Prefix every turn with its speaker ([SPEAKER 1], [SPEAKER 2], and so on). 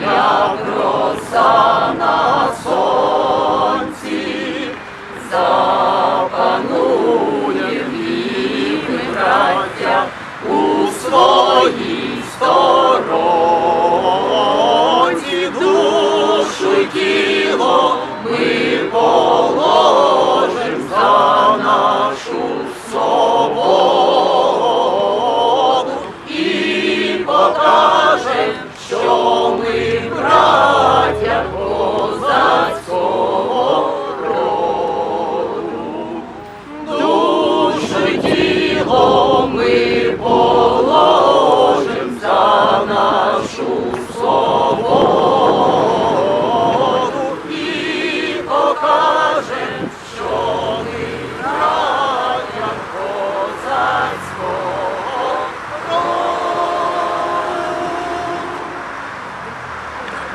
[SPEAKER 1] як роса на сонці, запанує ми, браття, у своїй сторонці, душу тіло ми положим за нашу свободу і покажем,